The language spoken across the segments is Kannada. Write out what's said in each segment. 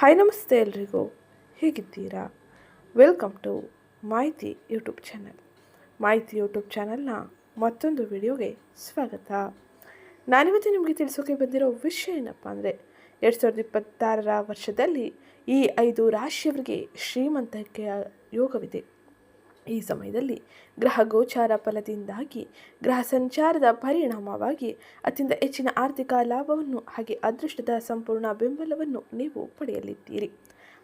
ಹಾಯ್ ನಮಸ್ತೆ ಎಲ್ರಿಗೂ. ಹೇಗಿದ್ದೀರಾ? Welcome to Mahiti YouTube channel Mahiti YouTube ಚಾನಲ್ನ ಮತ್ತೊಂದು ವಿಡಿಯೋಗೆ ಸ್ವಾಗತ. ನಾನಿವತ್ತು ನಿಮಗೆ ತಿಳಿಸೋಕೆ ಬಂದಿರೋ ವಿಷಯ ಏನಪ್ಪ ಅಂದರೆ, ಎರಡು ಸಾವಿರದ ಇಪ್ಪತ್ತಾರರ ವರ್ಷದಲ್ಲಿ ಈ ಐದು ರಾಶಿಯವರಿಗೆ ಶ್ರೀಮಂತಿಕೆಯ ಯೋಗವಿದೆ. ಈ ಸಮಯದಲ್ಲಿ ಗ್ರಹ ಗೋಚಾರ ಫಲದಿಂದಾಗಿ, ಗ್ರಹ ಸಂಚಾರದ ಪರಿಣಾಮವಾಗಿ ಅತ್ಯಂತ ಹೆಚ್ಚಿನ ಆರ್ಥಿಕ ಲಾಭವನ್ನು ಹಾಗೆ ಅದೃಷ್ಟದ ಸಂಪೂರ್ಣ ಬೆಂಬಲವನ್ನು ನೀವು ಪಡೆಯಲಿದ್ದೀರಿ.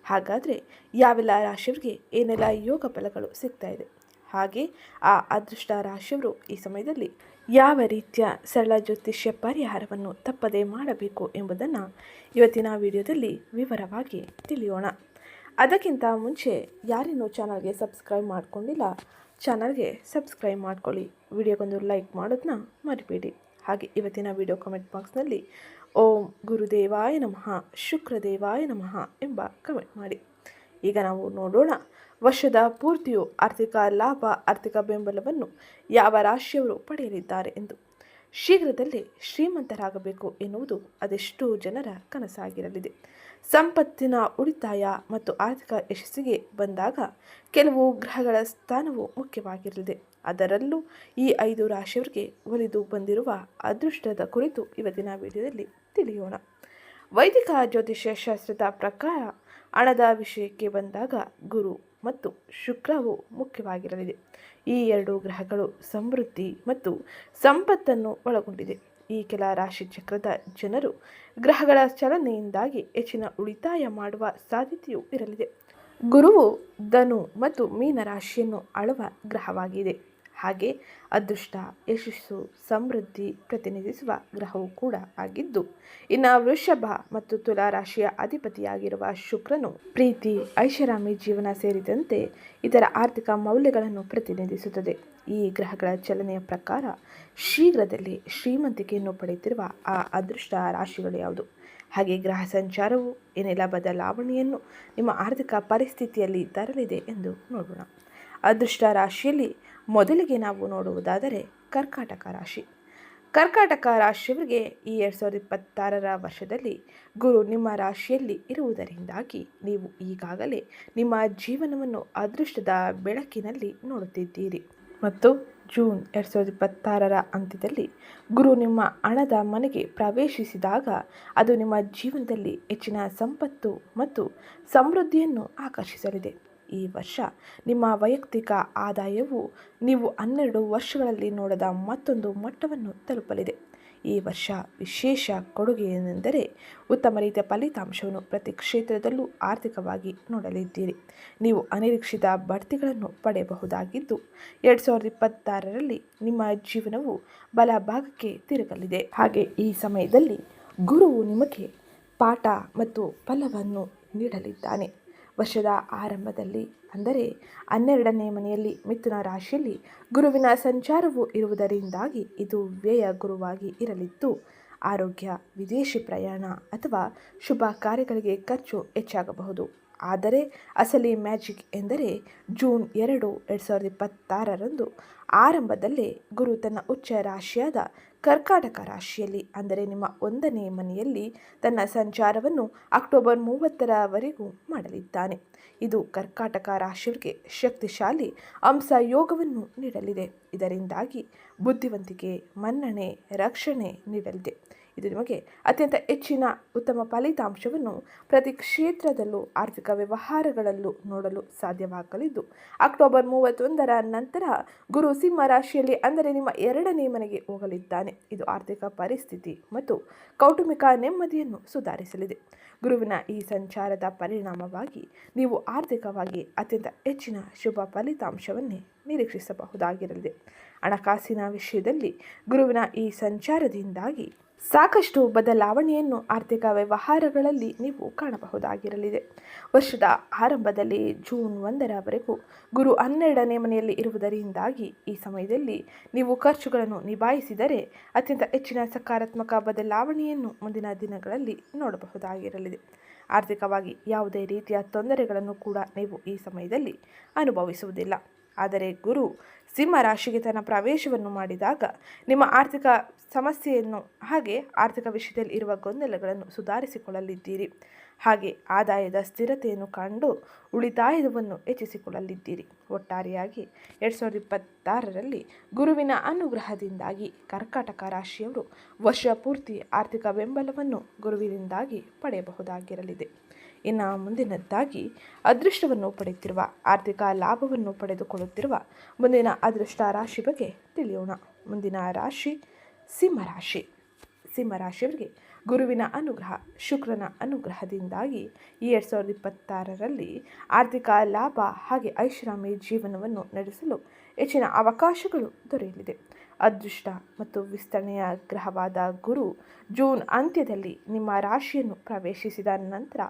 ಹಾಗಾದರೆ ಯಾವೆಲ್ಲ ರಾಶಿಯವರಿಗೆ ಏನೆಲ್ಲ ಯೋಗ ಫಲಗಳು ಸಿಗ್ತಾ ಇದೆ? ಹಾಗೆ ಆ ಅದೃಷ್ಟ ರಾಶಿಯವರು ಈ ಸಮಯದಲ್ಲಿ ಯಾವ ರೀತಿಯ ಸರಳ ಜ್ಯೋತಿಷ್ಯ ಪರಿಹಾರವನ್ನು ತಪ್ಪದೇ ಮಾಡಬೇಕು ಎಂಬುದನ್ನು ಇವತ್ತಿನ ವಿಡಿಯೋದಲ್ಲಿ ವಿವರವಾಗಿ ತಿಳಿಯೋಣ. ಅದಕ್ಕಿಂತ ಮುಂಚೆ ಯಾರಿನ್ನೂ ಚಾನಲ್ಗೆ ಸಬ್ಸ್ಕ್ರೈಬ್ ಮಾಡ್ಕೊಂಡಿಲ್ಲ, ಚಾನಲ್ಗೆ ಸಬ್ಸ್ಕ್ರೈಬ್ ಮಾಡ್ಕೊಳ್ಳಿ. ವಿಡಿಯೋಗೊಂದು ಲೈಕ್ ಮಾಡೋದನ್ನ ಮರಿಬೇಡಿ. ಹಾಗೆ ಇವತ್ತಿನ ವಿಡಿಯೋ ಕಮೆಂಟ್ ಬಾಕ್ಸ್ನಲ್ಲಿ ಓಂ ಗುರುದೇವಾಯ ನಮಃ, ಶುಕ್ರದೇವಾಯ ನಮಃ ಎಂಬ ಕಮೆಂಟ್ ಮಾಡಿ. ಈಗ ನಾವು ನೋಡೋಣ, ವರ್ಷದ ಪೂರ್ತಿಯು ಆರ್ಥಿಕ ಲಾಭ, ಆರ್ಥಿಕ ಬೆಂಬಲವನ್ನು ಯಾವ ರಾಶಿಯವರು ಪಡೆಯಲಿದ್ದಾರೆ ಎಂದು. ಶೀಘ್ರದಲ್ಲೇ ಶ್ರೀಮಂತರಾಗಬೇಕು ಎನ್ನುವುದು ಅದೆಷ್ಟೋ ಜನರ ಕನಸಾಗಿರಲಿದೆ. ಸಂಪತ್ತಿನ ಉಳಿತಾಯ ಮತ್ತು ಆರ್ಥಿಕ ಯಶಸ್ಸಿಗೆ ಬಂದಾಗ ಕೆಲವು ಗ್ರಹಗಳ ಸ್ಥಾನವು ಮುಖ್ಯವಾಗಿರಲಿದೆ. ಅದರಲ್ಲೂ ಈ ಐದು ರಾಶಿಯವರಿಗೆ ಒಲಿದು ಬಂದಿರುವ ಅದೃಷ್ಟದ ಕುರಿತು ಇವತ್ತಿನ ವಿಡಿಯೋದಲ್ಲಿ ತಿಳಿಯೋಣ. ವೈದಿಕ ಜ್ಯೋತಿಷ್ಯ ಶಾಸ್ತ್ರದ ಪ್ರಕಾರ ಹಣದ ವಿಷಯಕ್ಕೆ ಬಂದಾಗ ಗುರು ಮತ್ತು ಶುಕ್ರವು ಮುಖ್ಯವಾಗಿರಲಿದೆ. ಈ ಎರಡು ಗ್ರಹಗಳು ಸಮೃದ್ಧಿ ಮತ್ತು ಸಂಪತ್ತನ್ನು ಒಳಗೊಂಡಿದೆ. ಈ ಕೆಲ ರಾಶಿ ಚಕ್ರದ ಜನರು ಗ್ರಹಗಳ ಚಲನೆಯಿಂದಾಗಿ ಹೆಚ್ಚಿನ ಉಳಿತಾಯ ಮಾಡುವ ಸಾಧ್ಯತೆಯೂ ಇರಲಿದೆ. ಗುರುವು ಧನು ಮತ್ತು ಮೀನ ರಾಶಿಯನ್ನು ಆಳುವ ಗ್ರಹವಾಗಿದೆ. ಹಾಗೆ ಅದೃಷ್ಟ, ಯಶಸ್ಸು, ಸಮೃದ್ಧಿ ಪ್ರತಿನಿಧಿಸುವ ಗ್ರಹವೂ ಕೂಡ ಆಗಿದ್ದು, ಇನ್ನು ವೃಷಭ ಮತ್ತು ತುಲಾ ರಾಶಿಯ ಅಧಿಪತಿಯಾಗಿರುವ ಶುಕ್ರನು ಪ್ರೀತಿ, ಐಷಾರಾಮಿ ಜೀವನ ಸೇರಿದಂತೆ ಇತರ ಆರ್ಥಿಕ ಮೌಲ್ಯಗಳನ್ನು ಪ್ರತಿನಿಧಿಸುತ್ತದೆ. ಈ ಗ್ರಹಗಳ ಚಲನೆಯ ಪ್ರಕಾರ ಶೀಘ್ರದಲ್ಲಿ ಶ್ರೀಮಂತಿಕೆಯನ್ನು ಪಡೆಯುತ್ತಿರುವ ಆ ಅದೃಷ್ಟ ರಾಶಿಗಳು ಯಾವುದು? ಹಾಗೆ ಗ್ರಹ ಸಂಚಾರವು ಏನೆಲ್ಲ ಬದಲಾವಣೆಯನ್ನು ನಿಮ್ಮ ಆರ್ಥಿಕ ಪರಿಸ್ಥಿತಿಯಲ್ಲಿ ತರಲಿದೆ ಎಂದು ನೋಡೋಣ. ಅದೃಷ್ಟ ರಾಶಿಯಲ್ಲಿ ಮೊದಲಿಗೆ ನಾವು ನೋಡುವುದಾದರೆ ಕರ್ಕಾಟಕ ರಾಶಿ. ಕರ್ಕಾಟಕ ರಾಶಿಯವರಿಗೆ ಈ ಎರಡು ಸಾವಿರದ ಇಪ್ಪತ್ತಾರರ ವರ್ಷದಲ್ಲಿ ಗುರು ನಿಮ್ಮ ರಾಶಿಯಲ್ಲಿ ಇರುವುದರಿಂದಾಗಿ ನೀವು ಈಗಾಗಲೇ ನಿಮ್ಮ ಜೀವನವನ್ನು ಅದೃಷ್ಟದ ಬೆಳಕಿನಲ್ಲಿ ನೋಡುತ್ತಿದ್ದೀರಿ. ಮತ್ತು ಜೂನ್ ಎರಡು ಸಾವಿರದ ಇಪ್ಪತ್ತಾರರ ಅಂತ್ಯದಲ್ಲಿ ಗುರು ನಿಮ್ಮ ಹಣದ ಮನೆಗೆ ಪ್ರವೇಶಿಸಿದಾಗ ಅದು ನಿಮ್ಮ ಜೀವನದಲ್ಲಿ ಹೆಚ್ಚಿನ ಸಂಪತ್ತು ಮತ್ತು ಸಮೃದ್ಧಿಯನ್ನು ಆಕರ್ಷಿಸಲಿದೆ. ಈ ವರ್ಷ ನಿಮ್ಮ ವೈಯಕ್ತಿಕ ಆದಾಯವು ನೀವು ಹನ್ನೆರಡು ವರ್ಷಗಳಲ್ಲಿ ನೋಡದ ಮತ್ತೊಂದು ಮಟ್ಟವನ್ನು ತಲುಪಲಿದೆ. ಈ ವರ್ಷ ವಿಶೇಷ ಕೊಡುಗೆ ಏನೆಂದರೆ ಉತ್ತಮ ರೀತಿಯ ಫಲಿತಾಂಶವನ್ನು ಪ್ರತಿ ಕ್ಷೇತ್ರದಲ್ಲೂ ಆರ್ಥಿಕವಾಗಿ ನೋಡಲಿದ್ದೀರಿ. ನೀವು ಅನಿರೀಕ್ಷಿತ ಬಡ್ತಿಗಳನ್ನು ಪಡೆಯಬಹುದಾಗಿದ್ದು, ಎರಡು ಸಾವಿರದ ಇಪ್ಪತ್ತಾರರಲ್ಲಿ ನಿಮ್ಮ ಜೀವನವು ಬಲಭಾಗಕ್ಕೆ ತಿರುಗಲಿದೆ. ಹಾಗೆ ಈ ಸಮಯದಲ್ಲಿ ಗುರುವು ನಿಮಗೆ ಪಾಠ ಮತ್ತು ಫಲವನ್ನು ನೀಡಲಿದ್ದಾನೆ. ವರ್ಷದ ಆರಂಭದಲ್ಲಿ. ಅಂದರೆ ಹನ್ನೆರಡನೇ ಮನೆಯಲ್ಲಿ ಮಿಥುನ ರಾಶಿಯಲ್ಲಿ ಗುರುವಿನ ಸಂಚಾರವು ಇರುವುದರಿಂದಾಗಿ ಇದು ವ್ಯಯ ಗುರುವಾಗಿ ಇರಲಿದ್ದು ಆರೋಗ್ಯ, ವಿದೇಶಿ ಪ್ರಯಾಣ ಅಥವಾ ಶುಭ ಕಾರ್ಯಗಳಿಗೆ ಖರ್ಚು ಹೆಚ್ಚಾಗಬಹುದು. ಆದರೆ ಅಸಲಿ ಮ್ಯಾಜಿಕ್ ಎಂದರೆ ಜೂನ್ ಎರಡು ಎರಡು ಸಾವಿರದ ಇಪ್ಪತ್ತಾರರಂದು ಆರಂಭದಲ್ಲೇ ಗುರು ತನ್ನ ಉಚ್ಚ ರಾಶಿಯಾದ ಕರ್ಕಾಟಕ ರಾಶಿಯಲ್ಲಿ, ಅಂದರೆ ನಿಮ್ಮ ಒಂದನೇ ಮನೆಯಲ್ಲಿ ತನ್ನ ಸಂಚಾರವನ್ನು ಅಕ್ಟೋಬರ್ ಮೂವತ್ತರವರೆಗೂ ಮಾಡಲಿದ್ದಾನೆ. ಇದು ಕರ್ಕಾಟಕ ರಾಶಿಯವರಿಗೆ ಶಕ್ತಿಶಾಲಿ ಅಂಶ ಯೋಗವನ್ನು ನೀಡಲಿದೆ. ಇದರಿಂದಾಗಿ ಬುದ್ಧಿವಂತಿಕೆ, ಮನ್ನಣೆ, ರಕ್ಷಣೆ ನೀಡಲಿದೆ. ಇದು ನಿಮಗೆ ಅತ್ಯಂತ ಹೆಚ್ಚಿನ ಉತ್ತಮ ಫಲಿತಾಂಶವನ್ನು ಪ್ರತಿ ಕ್ಷೇತ್ರದಲ್ಲೂ, ಆರ್ಥಿಕ ವ್ಯವಹಾರಗಳಲ್ಲೂ ನೋಡಲು ಸಾಧ್ಯವಾಗಲಿದ್ದು, ಅಕ್ಟೋಬರ್ ಮೂವತ್ತೊಂದರ ನಂತರ ಗುರು ಸಿಂಹ ರಾಶಿಯಲ್ಲಿ ಅಂದರೆ ನಿಮ್ಮ ಎರಡನೇ ಮನೆಗೆ ಹೋಗಲಿದ್ದಾನೆ. ಇದು ಆರ್ಥಿಕ ಪರಿಸ್ಥಿತಿ ಮತ್ತು ಕೌಟುಂಬಿಕ ನೆಮ್ಮದಿಯನ್ನು ಸುಧಾರಿಸಲಿದೆ. ಗುರುವಿನ ಈ ಸಂಚಾರದ ಪರಿಣಾಮವಾಗಿ ನೀವು ಆರ್ಥಿಕವಾಗಿ ಅತ್ಯಂತ ಹೆಚ್ಚಿನ ಶುಭ ಫಲಿತಾಂಶವನ್ನೇ ನಿರೀಕ್ಷಿಸಬಹುದಾಗಿರಲಿದೆ ಹಣಕಾಸಿನ ವಿಷಯದಲ್ಲಿ ಗುರುವಿನ ಈ ಸಂಚಾರದಿಂದಾಗಿ ಸಾಕಷ್ಟು ಬದಲಾವಣೆಯನ್ನು ಆರ್ಥಿಕ ವ್ಯವಹಾರಗಳಲ್ಲಿ ನೀವು ಕಾಣಬಹುದಾಗಿರಲಿದೆ. ವರ್ಷದ ಆರಂಭದಲ್ಲಿ ಜೂನ್ ಒಂದರವರೆಗೂ ಗುರು ಹನ್ನೆರಡನೇ ಮನೆಯಲ್ಲಿ ಇರುವುದರಿಂದಾಗಿ ಈ ಸಮಯದಲ್ಲಿ ನೀವು ಖರ್ಚುಗಳನ್ನು ನಿಭಾಯಿಸಿದರೆ ಅತ್ಯಂತ ಹೆಚ್ಚಿನ ಸಕಾರಾತ್ಮಕ ಬದಲಾವಣೆಯನ್ನು ಮುಂದಿನ ದಿನಗಳಲ್ಲಿ ನೋಡಬಹುದಾಗಿರಲಿದೆ. ಆರ್ಥಿಕವಾಗಿ ಯಾವುದೇ ರೀತಿಯ ತೊಂದರೆಗಳನ್ನು ಕೂಡ ನೀವು ಈ ಸಮಯದಲ್ಲಿ ಅನುಭವಿಸುವುದಿಲ್ಲ. ಆದರೆ ಗುರು ಸಿಂಹ ರಾಶಿಗೆ ತನ್ನ ಪ್ರವೇಶವನ್ನು ಮಾಡಿದಾಗ ನಿಮ್ಮ ಆರ್ಥಿಕ ಸಮಸ್ಯೆಯನ್ನು ಹಾಗೆ ಆರ್ಥಿಕ ವಿಷಯದಲ್ಲಿ ಇರುವ ಗೊಂದಲಗಳನ್ನು ಸುಧಾರಿಸಿಕೊಳ್ಳಲಿದ್ದೀರಿ. ಹಾಗೆ ಆದಾಯದ ಸ್ಥಿರತೆಯನ್ನು ಕಂಡು ಉಳಿತಾಯವನ್ನು ಹೆಚ್ಚಿಸಿಕೊಳ್ಳಲಿದ್ದೀರಿ. ಒಟ್ಟಾರೆಯಾಗಿ ಎರಡು ಸಾವಿರದ ಇಪ್ಪತ್ತಾರರಲ್ಲಿ ಗುರುವಿನ ಅನುಗ್ರಹದಿಂದಾಗಿ ಕರ್ಕಾಟಕ ರಾಶಿಯವರು ವರ್ಷ ಪೂರ್ತಿ ಆರ್ಥಿಕ ಬೆಂಬಲವನ್ನು ಗುರುವಿನಿಂದಾಗಿ ಪಡೆಯಬಹುದಾಗಿರಲಿದೆ. ಇನ್ನು ಮುಂದಿನದ್ದಾಗಿ ಅದೃಷ್ಟವನ್ನು ಪಡೆಯುತ್ತಿರುವ, ಆರ್ಥಿಕ ಲಾಭವನ್ನು ಪಡೆದುಕೊಳ್ಳುತ್ತಿರುವ ಮುಂದಿನ ಅದೃಷ್ಟ ರಾಶಿ ಬಗ್ಗೆ ತಿಳಿಯೋಣ. ಮುಂದಿನ ರಾಶಿ ಸಿಂಹರಾಶಿ ಸಿಂಹರಾಶಿಯವರಿಗೆ ಗುರುವಿನ ಅನುಗ್ರಹ, ಶುಕ್ರನ ಅನುಗ್ರಹದಿಂದಾಗಿ ಈ ಎರಡು ಸಾವಿರದ ಇಪ್ಪತ್ತಾರರಲ್ಲಿ ಆರ್ಥಿಕ ಲಾಭ ಹಾಗೆ ಐಷಾರಾಮಿ ಜೀವನವನ್ನು ನಡೆಸಲು ಹೆಚ್ಚಿನ ಅವಕಾಶಗಳು ದೊರೆಯಲಿದೆ. ಅದೃಷ್ಟ ಮತ್ತು ವಿಸ್ತರಣೆಯ ಗ್ರಹವಾದ ಗುರು ಜೂನ್ ಅಂತ್ಯದಲ್ಲಿ ನಿಮ್ಮ ರಾಶಿಯನ್ನು ಪ್ರವೇಶಿಸಿದ ನಂತರ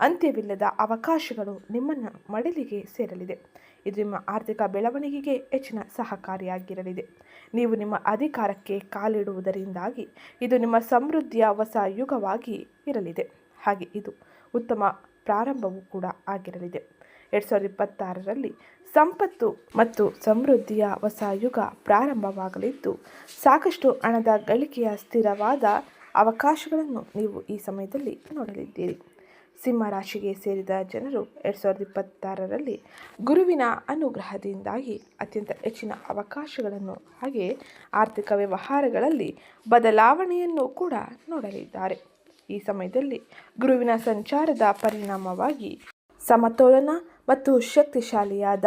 ಅಂತ್ಯವಿಲ್ಲದ ಅವಕಾಶಗಳು ನಿಮ್ಮನ್ನು ಮಡಲಿಗೆ ಸೇರಲಿದೆ. ಇದು ನಿಮ್ಮ ಆರ್ಥಿಕ ಬೆಳವಣಿಗೆಗೆ ಹೆಚ್ಚಿನ ಸಹಕಾರಿಯಾಗಿರಲಿದೆ. ನೀವು ನಿಮ್ಮ ಅಧಿಕಾರಕ್ಕೆ ಕಾಲಿಡುವುದರಿಂದಾಗಿ ಇದು ನಿಮ್ಮ ಸಮೃದ್ಧಿಯ ಹೊಸ ಯುಗವಾಗಿ ಇರಲಿದೆ. ಹಾಗೆ ಇದು ಉತ್ತಮ ಪ್ರಾರಂಭವೂ ಕೂಡ ಆಗಿರಲಿದೆ. ಎರಡು ಸಾವಿರದ ಇಪ್ಪತ್ತಾರರಲ್ಲಿ ಸಂಪತ್ತು ಮತ್ತು ಸಮೃದ್ಧಿಯ ಹೊಸ ಯುಗ ಪ್ರಾರಂಭವಾಗಲಿದ್ದು, ಸಾಕಷ್ಟು ಹಣದ ಗಳಿಕೆಯ ಸ್ಥಿರವಾದ ಅವಕಾಶಗಳನ್ನು ನೀವು ಈ ಸಮಯದಲ್ಲಿ ನೋಡಲಿದ್ದೀರಿ. ಸಿಂಹ ರಾಶಿಗೆ ಸೇರಿದ ಜನರು ಎರಡು ಸಾವಿರದ ಇಪ್ಪತ್ತಾರರಲ್ಲಿ ಗುರುವಿನ ಅನುಗ್ರಹದಿಂದಾಗಿ ಅತ್ಯಂತ ಹೆಚ್ಚಿನ ಅವಕಾಶಗಳನ್ನು ಹಾಗೆ ಆರ್ಥಿಕ ವ್ಯವಹಾರಗಳಲ್ಲಿ ಬದಲಾವಣೆಯನ್ನು ಕೂಡ ನೋಡಲಿದ್ದಾರೆ. ಈ ಸಮಯದಲ್ಲಿ ಗುರುವಿನ ಸಂಚಾರದ ಪರಿಣಾಮವಾಗಿ ಸಮತೋಲನ ಮತ್ತು ಶಕ್ತಿಶಾಲಿಯಾದ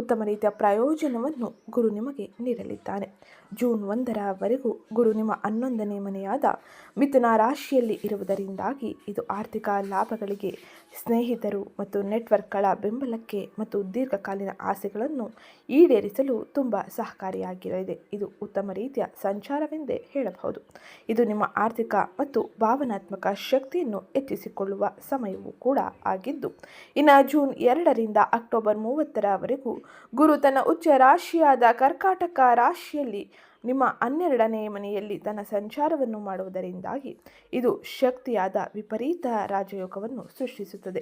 ಉತ್ತಮ ರೀತಿಯ ಪ್ರಯೋಜನವನ್ನು ಗುರು ನಿಮಗೆ ನೀಡಲಿದ್ದಾನೆ. ಜೂನ್ ಒಂದರವರೆಗೂ ಗುರು ನಿಮ್ಮ ಹನ್ನೊಂದನೇ ಮನೆಯಾದ ಮಿಥುನ ರಾಶಿಯಲ್ಲಿ ಇರುವುದರಿಂದಾಗಿ ಇದು ಆರ್ಥಿಕ ಲಾಭಗಳಿಗೆ ಸ್ನೇಹಿತರು ಮತ್ತು ನೆಟ್ವರ್ಕ್ಗಳ ಬೆಂಬಲಕ್ಕೆ ಮತ್ತು ದೀರ್ಘಕಾಲೀನ ಆಸೆಗಳನ್ನು ಈಡೇರಿಸಲು ತುಂಬ ಸಹಕಾರಿಯಾಗಿರಲಿದೆ ಇದು ಉತ್ತಮ ರೀತಿಯ ಸಂಚಾರವೆಂದೇ ಹೇಳಬಹುದು. ಇದು ನಿಮ್ಮ ಆರ್ಥಿಕ ಮತ್ತು ಭಾವನಾತ್ಮಕ ಶಕ್ತಿಯನ್ನು ಹೆಚ್ಚಿಸಿಕೊಳ್ಳುವ ಸಮಯವೂ ಕೂಡ ಆಗಿದ್ದು, ಇನ್ನು ಜೂನ್ ಎರಡರಿಂದ ಅಕ್ಟೋಬರ್ ಮೂವತ್ತರವರೆಗೂ ಗುರು ತನ್ನ ಉಚ್ಚ ರಾಶಿಯಾದ ಕರ್ಕಾಟಕ ರಾಶಿಯಲ್ಲಿ ನಿಮ್ಮ ಹನ್ನೆರಡನೇ ಮನೆಯಲ್ಲಿ ತನ್ನ ಸಂಚಾರವನ್ನು ಮಾಡುವುದರಿಂದಾಗಿ ಇದು ಶಕ್ತಿಯಾದ ವಿಪರೀತ ರಾಜಯೋಗವನ್ನು ಸೃಷ್ಟಿಸುತ್ತದೆ.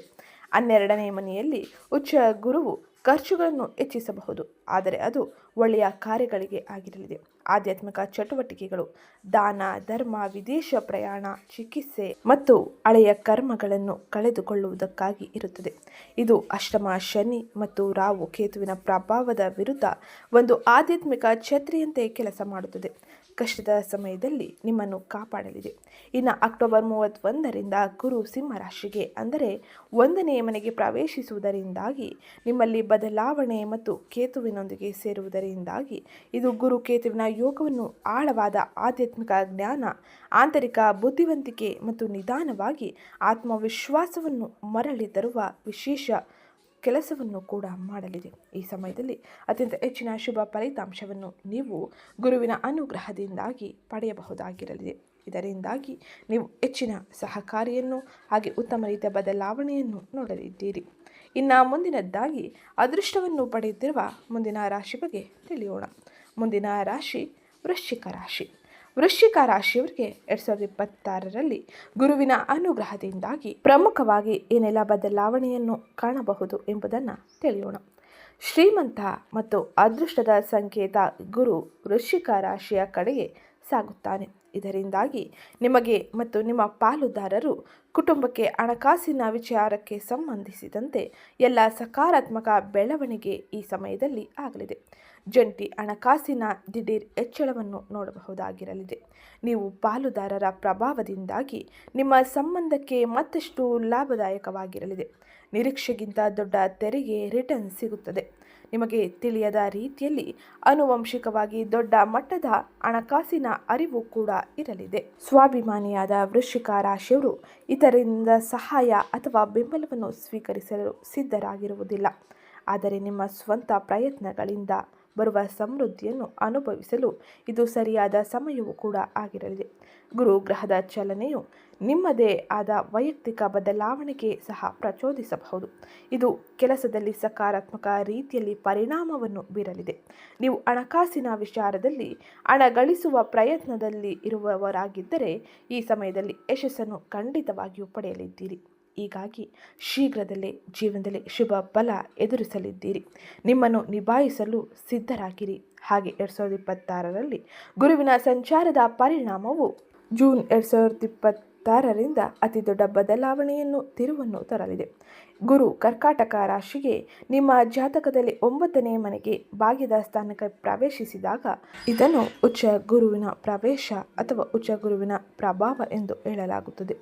ಹನ್ನೆರಡನೇ ಮನೆಯಲ್ಲಿ ಉಚ್ಚ ಗುರುವು ಖರ್ಚುಗಳನ್ನು ಹೆಚ್ಚಿಸಬಹುದು. ಆದರೆ ಅದು ಒಳ್ಳೆಯ ಕಾರ್ಯಗಳಿಗೆ ಆಗಿರಲಿದೆ. ಆಧ್ಯಾತ್ಮಿಕ ಚಟುವಟಿಕೆಗಳು, ದಾನ, ಧರ್ಮ, ವಿದೇಶ ಪ್ರಯಾಣ, ಚಿಕಿತ್ಸೆ ಮತ್ತು ಹಳೆಯ ಕರ್ಮಗಳನ್ನು ಕಳೆದುಕೊಳ್ಳುವುದಕ್ಕಾಗಿ ಇರುತ್ತದೆ. ಇದು ಅಷ್ಟಮ, ಶನಿ ಮತ್ತು ರಾವು ಕೇತುವಿನ ಪ್ರಭಾವದ ವಿರುದ್ಧ ಒಂದು ಆಧ್ಯಾತ್ಮಿಕ ಛತ್ರಿಯಂತೆ ಕೆಲಸ ಮಾಡುತ್ತದೆ. ಕಷ್ಟದ ಸಮಯದಲ್ಲಿ ನಿಮ್ಮನ್ನು ಕಾಪಾಡಲಿದೆ. ಇನ್ನು ಅಕ್ಟೋಬರ್ ಮೂವತ್ತೊಂದರಿಂದ ಗುರು ಸಿಂಹರಾಶಿಗೆ ಅಂದರೆ ಒಂದನೇ ಮನೆಗೆ ಪ್ರವೇಶಿಸುವುದರಿಂದಾಗಿ, ನಿಮ್ಮಲ್ಲಿ ಬದಲಾವಣೆ ಮತ್ತು ಕೇತುವಿನೊಂದಿಗೆ ಸೇರುವುದರಿಂದಾಗಿ, ಇದು ಗುರು ಕೇತುವಿನ ಯೋಗವನ್ನು ಆಳವಾದ ಆಧ್ಯಾತ್ಮಿಕ ಜ್ಞಾನ, ಆಂತರಿಕ ಬುದ್ಧಿವಂತಿಕೆ ಮತ್ತು ನಿಧಾನವಾಗಿ ಆತ್ಮವಿಶ್ವಾಸವನ್ನು ಮರಳಿ ತರುವ ವಿಶೇಷ ಕೆಲಸವನ್ನು ಕೂಡ ಮಾಡಲಿದೆ. ಈ ಸಮಯದಲ್ಲಿ ಅತ್ಯಂತ ಹೆಚ್ಚಿನ ಶುಭ ಫಲಿತಾಂಶವನ್ನು ನೀವು ಗುರುವಿನ ಅನುಗ್ರಹದಿಂದಾಗಿ ಪಡೆಯಬಹುದಾಗಿರಲಿದೆ. ಇದರಿಂದಾಗಿ ನೀವು ಹೆಚ್ಚಿನ ಸಹಕಾರಿಯನ್ನು ಹಾಗೆ ಉತ್ತಮ ರೀತಿಯ ಬದಲಾವಣೆಯನ್ನು ನೋಡಲಿದ್ದೀರಿ. ಇನ್ನು ಮುಂದಿನದ್ದಾಗಿ ಅದೃಷ್ಟವನ್ನು ಪಡೆಯುತ್ತಿರುವ ಮುಂದಿನ ರಾಶಿ ಬಗ್ಗೆ ತಿಳಿಯೋಣ. ಮುಂದಿನ ರಾಶಿ ವೃಶ್ಚಿಕ ರಾಶಿ. ವೃಶ್ಚಿಕ ರಾಶಿಯವರಿಗೆ ಎರಡು ಸಾವಿರದ ಇಪ್ಪತ್ತಾರರಲ್ಲಿ ಗುರುವಿನ ಅನುಗ್ರಹದಿಂದಾಗಿ ಪ್ರಮುಖವಾಗಿ ಏನೆಲ್ಲ ಬದಲಾವಣೆಯನ್ನು ಕಾಣಬಹುದು ಎಂಬುದನ್ನು ತಿಳಿಯೋಣ. ಶ್ರೀಮಂತ ಮತ್ತು ಅದೃಷ್ಟದ ಸಂಕೇತ ಗುರು ವೃಶ್ಚಿಕ ರಾಶಿಯ ಕಡೆಗೆ ಸಾಗುತ್ತಾನೆ. ಇದರಿಂದಾಗಿ ನಿಮಗೆ ಮತ್ತು ನಿಮ್ಮ ಪಾಲುದಾರರು ಕುಟುಂಬಕ್ಕೆ ಹಣಕಾಸಿನ ವಿಚಾರಕ್ಕೆ ಸಂಬಂಧಿಸಿದಂತೆ ಎಲ್ಲ ಸಕಾರಾತ್ಮಕ ಬೆಳವಣಿಗೆ ಈ ಸಮಯದಲ್ಲಿ ಆಗಲಿದೆ. ಜಂಟಿ ಹಣಕಾಸಿನ ದಿಢೀರ್ ಹೆಚ್ಚಳವನ್ನು ನೋಡಬಹುದಾಗಿರಲಿದೆ. ನೀವು ಪಾಲುದಾರರ ಪ್ರಭಾವದಿಂದಾಗಿ ನಿಮ್ಮ ಸಂಬಂಧಕ್ಕೆ ಮತ್ತಷ್ಟು ಲಾಭದಾಯಕವಾಗಿರಲಿದೆ. ನಿರೀಕ್ಷೆಗಿಂತ ದೊಡ್ಡ ತೆರಿಗೆ ರಿಟರ್ನ್ ಸಿಗುತ್ತದೆ. ನಿಮಗೆ ತಿಳಿಯದ ರೀತಿಯಲ್ಲಿ ಆನುವಂಶಿಕವಾಗಿ ದೊಡ್ಡ ಮಟ್ಟದ ಹಣಕಾಸಿನ ಅರಿವು ಕೂಡ ಇರಲಿದೆ. ಸ್ವಾಭಿಮಾನಿಯಾದ ವೃಶ್ಚಿಕ ರಾಶಿಯವರು ಇತರರಿಂದ ಸಹಾಯ ಅಥವಾ ಬೆಂಬಲವನ್ನು ಸ್ವೀಕರಿಸಲು ಸಿದ್ಧರಾಗಿರುವುದಿಲ್ಲ. ಆದರೆ ನಿಮ್ಮ ಸ್ವಂತ ಪ್ರಯತ್ನಗಳಿಂದ ಬರುವ ಸಮೃದ್ಧಿಯನ್ನು ಅನುಭವಿಸಲು ಇದು ಸರಿಯಾದ ಸಮಯವೂ ಕೂಡ ಆಗಿರಲಿದೆ ಗುರು ಗ್ರಹದ ಚಲನೆಯು ನಿಮ್ಮದೇ ಆದ ವೈಯಕ್ತಿಕ ಬದಲಾವಣೆಗೆ ಸಹ ಪ್ರಚೋದಿಸಬಹುದು. ಇದು ಕೆಲಸದಲ್ಲಿ ಸಕಾರಾತ್ಮಕ ರೀತಿಯಲ್ಲಿ ಪರಿಣಾಮವನ್ನು ಬೀರಲಿದೆ. ನೀವು ಹಣಕಾಸಿನ ವಿಚಾರದಲ್ಲಿ ಹಣ ಗಳಿಸುವ ಪ್ರಯತ್ನದಲ್ಲಿ ಇರುವವರಾಗಿದ್ದರೆ ಈ ಸಮಯದಲ್ಲಿ ಯಶಸ್ಸನ್ನು ಖಂಡಿತವಾಗಿಯೂ ಪಡೆಯಲಿದ್ದೀರಿ. ಹೀಗಾಗಿ ಶೀಘ್ರದಲ್ಲೇ ಜೀವನದಲ್ಲಿ ಶುಭ ಬಲ ಎದುರಿಸಲಿದ್ದೀರಿ. ನಿಮ್ಮನ್ನು ನಿಭಾಯಿಸಲು ಸಿದ್ಧರಾಗಿರಿ. ಹಾಗೆ ಎರಡು ಸಾವಿರದ ಇಪ್ಪತ್ತಾರರಲ್ಲಿ ಗುರುವಿನ ಸಂಚಾರದ ಪರಿಣಾಮವು ಜೂನ್ ಎರಡು ಸಾವಿರದ ಇಪ್ಪತ್ತ ಇಪ್ಪತ್ತಾರರಿಂದ ಅತಿ ದೊಡ್ಡ ಬದಲಾವಣೆಯನ್ನು ತಿರುವನ್ನು ತರಲಿದೆ. ಗುರು ಕರ್ಕಾಟಕ ರಾಶಿಗೆ ನಿಮ್ಮ ಜಾತಕದಲ್ಲಿ ಒಂಬತ್ತನೇ ಮನೆಗೆ ಭಾಗ್ಯದ ಸ್ಥಾನಕ್ಕೆ ಪ್ರವೇಶಿಸಿದಾಗ ಇದನ್ನು ಉಚ್ಚ ಗುರುವಿನ ಪ್ರವೇಶ ಅಥವಾ ಉಚ್ಚ ಗುರುವಿನ ಪ್ರಭಾವ ಎಂದು ಹೇಳಲಾಗುತ್ತದೆ.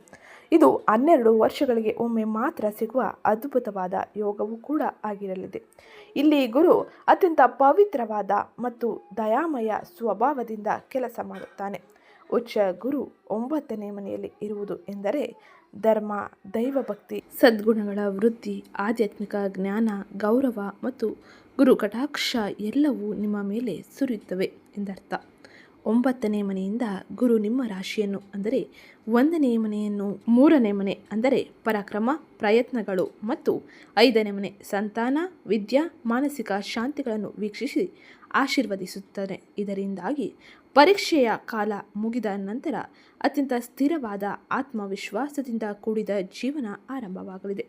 ಇದು ಹನ್ನೆರಡು ವರ್ಷಗಳಿಗೆ ಒಮ್ಮೆ ಮಾತ್ರ ಸಿಗುವ ಅದ್ಭುತವಾದ ಯೋಗವೂ ಕೂಡ ಆಗಿರಲಿದೆ. ಇಲ್ಲಿ ಗುರು ಅತ್ಯಂತ ಪವಿತ್ರವಾದ ಮತ್ತು ದಯಾಮಯ ಸ್ವಭಾವದಿಂದ ಕೆಲಸ ಮಾಡುತ್ತಾನೆ. ಉಚ್ಚ ಗುರು ಒಂಬತ್ತನೇ ಮನೆಯಲ್ಲಿ ಇರುವುದು ಎಂದರೆ ಧರ್ಮ ದೈವಭಕ್ತಿ ಸದ್ಗುಣಗಳ ವೃದ್ಧಿ ಆಧ್ಯಾತ್ಮಿಕ ಜ್ಞಾನ, ಗೌರವ ಮತ್ತು ಗುರು ಕಟಾಕ್ಷ ಎಲ್ಲವೂ ನಿಮ್ಮ ಮೇಲೆ ಸುರಿಯುತ್ತವೆ ಎಂದರ್ಥ. ಒಂಬತ್ತನೇ ಮನೆಯಿಂದ ಗುರು ನಿಮ್ಮ ರಾಶಿಯನ್ನು ಅಂದರೆ ಒಂದನೇ ಮನೆಯನ್ನು ಮೂರನೇ ಮನೆ ಅಂದರೆ ಪರಾಕ್ರಮ, ಪ್ರಯತ್ನಗಳು ಮತ್ತು ಐದನೇ ಮನೆ ಸಂತಾನ, ವಿದ್ಯಾ, ಮಾನಸಿಕ ಶಾಂತಿಗಳನ್ನು ವೀಕ್ಷಿಸಿ ಆಶೀರ್ವದಿಸುತ್ತದೆ. ಇದರಿಂದಾಗಿ ಪರೀಕ್ಷೆಯ ಕಾಲ ಮುಗಿದ ನಂತರ ಅತ್ಯಂತ ಸ್ಥಿರವಾದ ಆತ್ಮವಿಶ್ವಾಸದಿಂದ ಕೂಡಿದ ಜೀವನ ಆರಂಭವಾಗಲಿದೆ.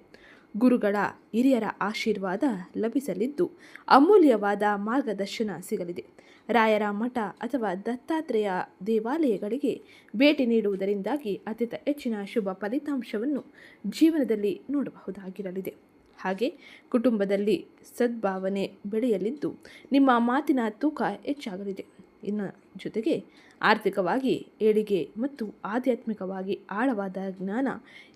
ಗುರುಗಳ ಹಿರಿಯರ ಆಶೀರ್ವಾದ ಲಭಿಸಲಿದ್ದು ಅಮೂಲ್ಯವಾದ ಮಾರ್ಗದರ್ಶನ ಸಿಗಲಿದೆ. ರಾಯರ ಮಠ ಅಥವಾ ದತ್ತಾತ್ರೇಯ ದೇವಾಲಯಗಳಿಗೆ ಭೇಟಿ ನೀಡುವುದರಿಂದಾಗಿ ಅತ್ಯಂತ ಹೆಚ್ಚಿನ ಶುಭ ಫಲಿತಾಂಶವನ್ನು ಜೀವನದಲ್ಲಿ ನೋಡಬಹುದಾಗಿರಲಿದೆ. ಹಾಗೆ ಕುಟುಂಬದಲ್ಲಿ ಸದ್ಭಾವನೆ ಬೆಳೆಯಲಿದ್ದು ನಿಮ್ಮ ಮಾತಿನ ತೂಕ ಹೆಚ್ಚಾಗಲಿದೆ. ಇನ್ನು ಜೊತೆಗೆ ಆರ್ಥಿಕವಾಗಿ ಏಳಿಗೆ ಮತ್ತು ಆಧ್ಯಾತ್ಮಿಕವಾಗಿ ಆಳವಾದ ಜ್ಞಾನ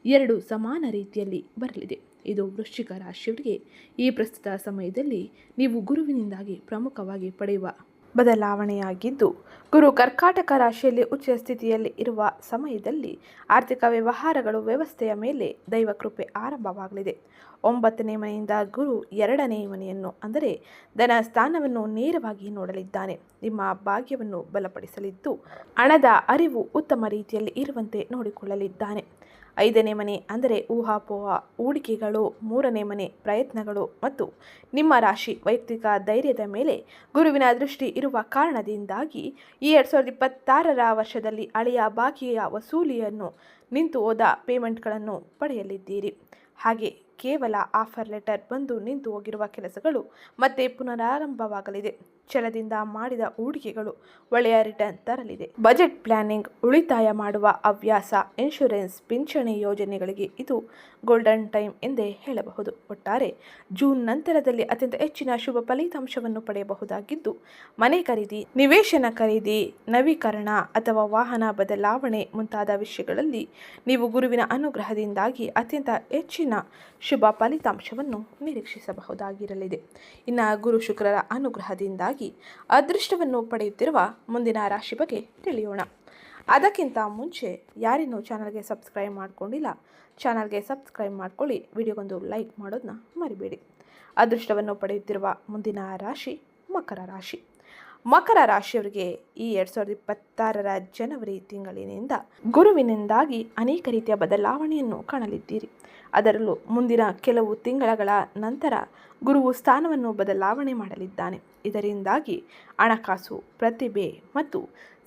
ಎರಡು ಸಮಾನ ರೀತಿಯಲ್ಲಿ ಬರಲಿದೆ. ಇದು ವೃಶ್ಚಿಕ ರಾಶಿಯವರಿಗೆ ಈ ಪ್ರಸ್ತುತ ಸಮಯದಲ್ಲಿ ನೀವು ಗುರುವಿನಿಂದಾಗಿ ಪ್ರಮುಖವಾಗಿ ಪಡೆಯುವ ಬದಲಾವಣೆಯಾಗಿದ್ದು, ಗುರು ಕರ್ಕಾಟಕ ರಾಶಿಯಲ್ಲಿ ಉಚ್ಚ ಸ್ಥಿತಿಯಲ್ಲಿ ಇರುವ ಸಮಯದಲ್ಲಿ ಆರ್ಥಿಕ ವ್ಯವಹಾರಗಳು ವ್ಯವಸ್ಥೆಯ ಮೇಲೆ ದೈವ ಕೃಪೆ ಆರಂಭವಾಗಲಿದೆ. ಒಂಬತ್ತನೇ ಮನೆಯಿಂದ ಗುರು ಎರಡನೇ ಮನೆಯನ್ನು, ಅಂದರೆ ಧನ ಸ್ಥಾನವನ್ನು ನೇರವಾಗಿ ನೋಡಲಿದ್ದಾನೆ. ನಿಮ್ಮ ಭಾಗ್ಯವನ್ನು ಬಲಪಡಿಸಲಿದ್ದು, ಹಣದ ಅರಿವು ಉತ್ತಮ ರೀತಿಯಲ್ಲಿ ಇರುವಂತೆ ನೋಡಿಕೊಳ್ಳಲಿದ್ದಾನೆ. ಐದನೇ ಮನೆ, ಅಂದರೆ ಊಹಾಪೋಹ, ಹೂಡಿಕೆಗಳು, ಮೂರನೇ ಮನೆ, ಪ್ರಯತ್ನಗಳು ಮತ್ತು ನಿಮ್ಮ ರಾಶಿ ವೈಯಕ್ತಿಕ ಧೈರ್ಯದ ಮೇಲೆ ಗುರುವಿನ ದೃಷ್ಟಿ ಇರುವ ಕಾರಣದಿಂದಾಗಿ ಈ ಎರಡು ಸಾವಿರದ ಇಪ್ಪತ್ತಾರರ ವರ್ಷದಲ್ಲಿ ಹಳೆಯ ಬಾಕಿಯ ವಸೂಲಿಯನ್ನು ನಿಂತು ಹೋದ ಪೇಮೆಂಟ್ಗಳನ್ನು ಪಡೆಯಲಿದ್ದೀರಿ. ಹಾಗೆ ಕೇವಲ ಆಫರ್ ಲೆಟರ್ ಬಂದು ನಿಂತು ಹೋಗಿರುವ ಕೆಲಸಗಳು ಮತ್ತೆ ಪುನರಾರಂಭವಾಗಲಿದೆ. ಛಲದಿಂದ ಮಾಡಿದ ಹೂಡಿಕೆಗಳು ಒಳ್ಳೆಯ ರಿಟರ್ನ್ ತರಲಿದೆ. ಬಜೆಟ್ ಪ್ಲಾನಿಂಗ್ ಉಳಿತಾಯ ಮಾಡುವ ಹವ್ಯಾಸ, ಇನ್ಶೂರೆನ್ಸ್, ಪಿಂಚಣಿ ಯೋಜನೆಗಳಿಗೆ ಇದು ಗೋಲ್ಡನ್ ಟೈಮ್ ಎಂದೇ ಹೇಳಬಹುದು. ಒಟ್ಟಾರೆ, ಜೂನ್ ನಂತರದಲ್ಲಿ ಅತ್ಯಂತ ಹೆಚ್ಚಿನ ಶುಭ ಫಲಿತಾಂಶವನ್ನು ಪಡೆಯಬಹುದಾಗಿದ್ದು, ಮನೆ ಖರೀದಿ, ನಿವೇಶನ ಖರೀದಿ, ನವೀಕರಣ ಅಥವಾ ವಾಹನ ಬದಲಾವಣೆ ಮುಂತಾದ ವಿಷಯಗಳಲ್ಲಿ ನೀವು ಗುರುವಿನ ಅನುಗ್ರಹದಿಂದಾಗಿ ಅತ್ಯಂತ ಹೆಚ್ಚಿನ ಶುಭ ಫಲಿತಾಂಶವನ್ನು ನಿರೀಕ್ಷಿಸಬಹುದಾಗಿರಲಿದೆ. ಇನ್ನು ಗುರು ಶುಕ್ರರ ಅನುಗ್ರಹದಿಂದಾಗಿ ಅದೃಷ್ಟವನ್ನು ಪಡೆಯುತ್ತಿರುವ ಮುಂದಿನ ರಾಶಿ ಬಗ್ಗೆ ತಿಳಿಯೋಣ. ಅದಕ್ಕಿಂತ ಮುಂಚೆ ಯಾರಿನ್ನೂ ಚಾನಲ್ಗೆ ಸಬ್ಸ್ಕ್ರೈಬ್ ಮಾಡ್ಕೊಂಡಿಲ್ಲ, ಚಾನಲ್ಗೆ ಸಬ್ಸ್ಕ್ರೈಬ್ ಮಾಡ್ಕೊಳ್ಳಿ, ವಿಡಿಯೋಗೊಂದು ಲೈಕ್ ಮಾಡೋದನ್ನ ಮರಿಬೇಡಿ. ಅದೃಷ್ಟವನ್ನು ಪಡೆಯುತ್ತಿರುವ ಮುಂದಿನ ರಾಶಿ ಮಕರ ರಾಶಿ. ಮಕರ ರಾಶಿಯವರಿಗೆ ಈ ಎರಡು ಸಾವಿರದ ಇಪ್ಪತ್ತಾರರ ಜನವರಿ ತಿಂಗಳಿನಿಂದ ಗುರುವಿನಿಂದಾಗಿ ಅನೇಕ ರೀತಿಯ ಬದಲಾವಣೆಯನ್ನು ಕಾಣಲಿದ್ದೀರಿ. ಅದರಲ್ಲೂ ಮುಂದಿನ ಕೆಲವು ತಿಂಗಳಗಳ ನಂತರ ಗುರುವು ಸ್ಥಾನವನ್ನು ಬದಲಾವಣೆ ಮಾಡಲಿದ್ದಾನೆ. ಇದರಿಂದಾಗಿ ಹಣಕಾಸು, ಪ್ರತಿಭೆ ಮತ್ತು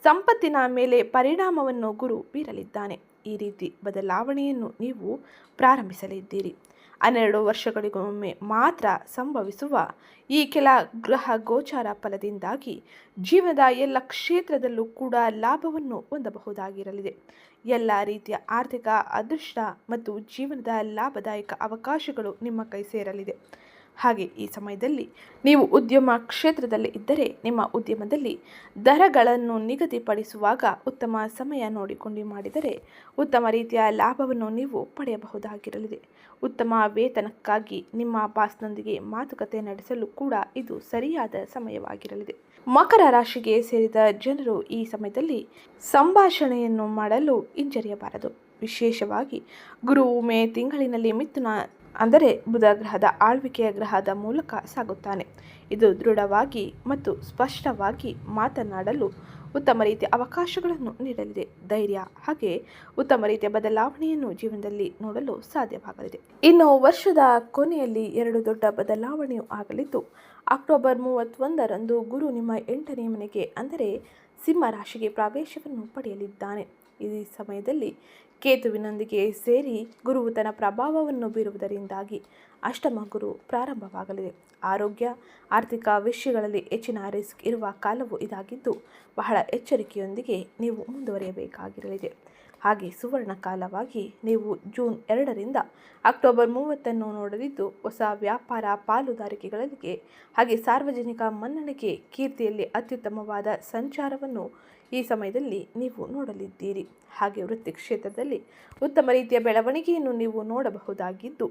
ಸಂಪತ್ತಿನ ಮೇಲೆ ಪರಿಣಾಮವನ್ನು ಗುರು ಬೀರಲಿದ್ದಾನೆ. ಈ ರೀತಿ ಬದಲಾವಣೆಯನ್ನು ನೀವು ಪ್ರಾರಂಭಿಸಲಿದ್ದೀರಿ. ಹನ್ನೆರಡು ವರ್ಷಗಳಿಗೊಮ್ಮೆ ಮಾತ್ರ ಸಂಭವಿಸುವ ಈ ಕೆಲ ಗ್ರಹ ಗೋಚಾರ ಫಲದಿಂದಾಗಿ ಜೀವನದ ಎಲ್ಲ ಕ್ಷೇತ್ರದಲ್ಲೂ ಕೂಡ ಲಾಭವನ್ನು ಹೊಂದಬಹುದಾಗಿರಲಿದೆ. ಎಲ್ಲ ರೀತಿಯ ಆರ್ಥಿಕ ಅದೃಷ್ಟ ಮತ್ತು ಜೀವನದ ಲಾಭದಾಯಕ ಅವಕಾಶಗಳು ನಿಮ್ಮ ಕೈ ಸೇರಲಿದೆ. ಹಾಗೆ ಈ ಸಮಯದಲ್ಲಿ ನೀವು ಉದ್ಯಮ ಕ್ಷೇತ್ರದಲ್ಲಿ ಇದ್ದರೆ ನಿಮ್ಮ ಉದ್ಯಮದಲ್ಲಿ ದರಗಳನ್ನು ನಿಗದಿಪಡಿಸುವಾಗ ಉತ್ತಮ ಸಮಯ ನೋಡಿಕೊಂಡು ಮಾಡಿದರೆ ಉತ್ತಮ ರೀತಿಯ ಲಾಭವನ್ನು ನೀವು ಪಡೆಯಬಹುದಾಗಿರಲಿದೆ. ಉತ್ತಮ ವೇತನಕ್ಕಾಗಿ ನಿಮ್ಮ ಬಾಸ್ನೊಂದಿಗೆ ಮಾತುಕತೆ ನಡೆಸಲು ಕೂಡ ಇದು ಸರಿಯಾದ ಸಮಯವಾಗಿರಲಿದೆ. ಮಕರ ರಾಶಿಗೆ ಸೇರಿದ ಜನರು ಈ ಸಮಯದಲ್ಲಿ ಸಂಭಾಷಣೆಯನ್ನು ಮಾಡಲು ಹಿಂಜರಿಯಬಾರದು. ವಿಶೇಷವಾಗಿ ಗುರು, ಮೇ ತಿಂಗಳಿನಲ್ಲಿ ಮಿಥುನ ಅಂದರೆ ಬುಧ ಗ್ರಹದ ಆಳ್ವಿಕೆಯ ಗ್ರಹದ ಮೂಲಕ ಸಾಗುತ್ತಾನೆ. ಇದು ದೃಢವಾಗಿ ಮತ್ತು ಸ್ಪಷ್ಟವಾಗಿ ಮಾತನಾಡಲು ಉತ್ತಮ ರೀತಿಯ ಅವಕಾಶಗಳನ್ನು ನೀಡಲಿದೆ. ಧೈರ್ಯ ಹಾಗೆ ಉತ್ತಮ ರೀತಿಯ ಬದಲಾವಣೆಯನ್ನು ಜೀವನದಲ್ಲಿ ನೋಡಲು ಸಾಧ್ಯವಾಗಲಿದೆ. ಇನ್ನು ವರ್ಷದ ಕೊನೆಯಲ್ಲಿ ಎರಡು ದೊಡ್ಡ ಬದಲಾವಣೆಯು ಆಗಲಿದ್ದು, ಅಕ್ಟೋಬರ್ ಮೂವತ್ತೊಂದರಂದು ಗುರು ನಿಮ್ಮ ಎಂಟನೇ ಮನೆಗೆ ಅಂದರೆ ಸಿಂಹ ರಾಶಿಗೆ ಪ್ರವೇಶವನ್ನು ಪಡೆಯಲಿದ್ದಾನೆ. ಈ ಸಮಯದಲ್ಲಿ ಕೇತುವಿನೊಂದಿಗೆ ಸೇರಿ ಗುರುವು ತನ್ನ ಪ್ರಭಾವವನ್ನು ಬೀರುವುದರಿಂದಾಗಿ ಅಷ್ಟಮ ಗುರು ಪ್ರಾರಂಭವಾಗಲಿದೆ. ಆರೋಗ್ಯ, ಆರ್ಥಿಕ ವಿಷಯಗಳಲ್ಲಿ ಹೆಚ್ಚಿನ ರಿಸ್ಕ್ ಇರುವ ಕಾಲವು ಇದಾಗಿದ್ದು ಬಹಳ ಎಚ್ಚರಿಕೆಯೊಂದಿಗೆ ನೀವು ಮುಂದುವರಿಯಬೇಕಾಗಿರಲಿದೆ. ಹಾಗೆ ಸುವರ್ಣ ಕಾಲವಾಗಿ ನೀವು ಜೂನ್ ಎರಡರಿಂದ ಅಕ್ಟೋಬರ್ ಮೂವತ್ತನ್ನು ನೋಡಲಿದ್ದು ಹೊಸ ವ್ಯಾಪಾರ ಪಾಲುದಾರಿಕೆಗಳಿಗೆ ಹಾಗೆ ಸಾರ್ವಜನಿಕ ಮನ್ನಣೆಗೆ ಕೀರ್ತಿಯಲ್ಲಿ ಅತ್ಯುತ್ತಮವಾದ ಸಂಚಾರವನ್ನು ಈ ಸಮಯದಲ್ಲಿ ನೀವು ನೋಡಲಿದ್ದೀರಿ. ಹಾಗೆ ವೃತ್ತಿ ಕ್ಷೇತ್ರದಲ್ಲಿ ಉತ್ತಮ ರೀತಿಯ ಬೆಳವಣಿಗೆಯನ್ನು ನೀವು ನೋಡಬಹುದಾಗಿದ್ದು,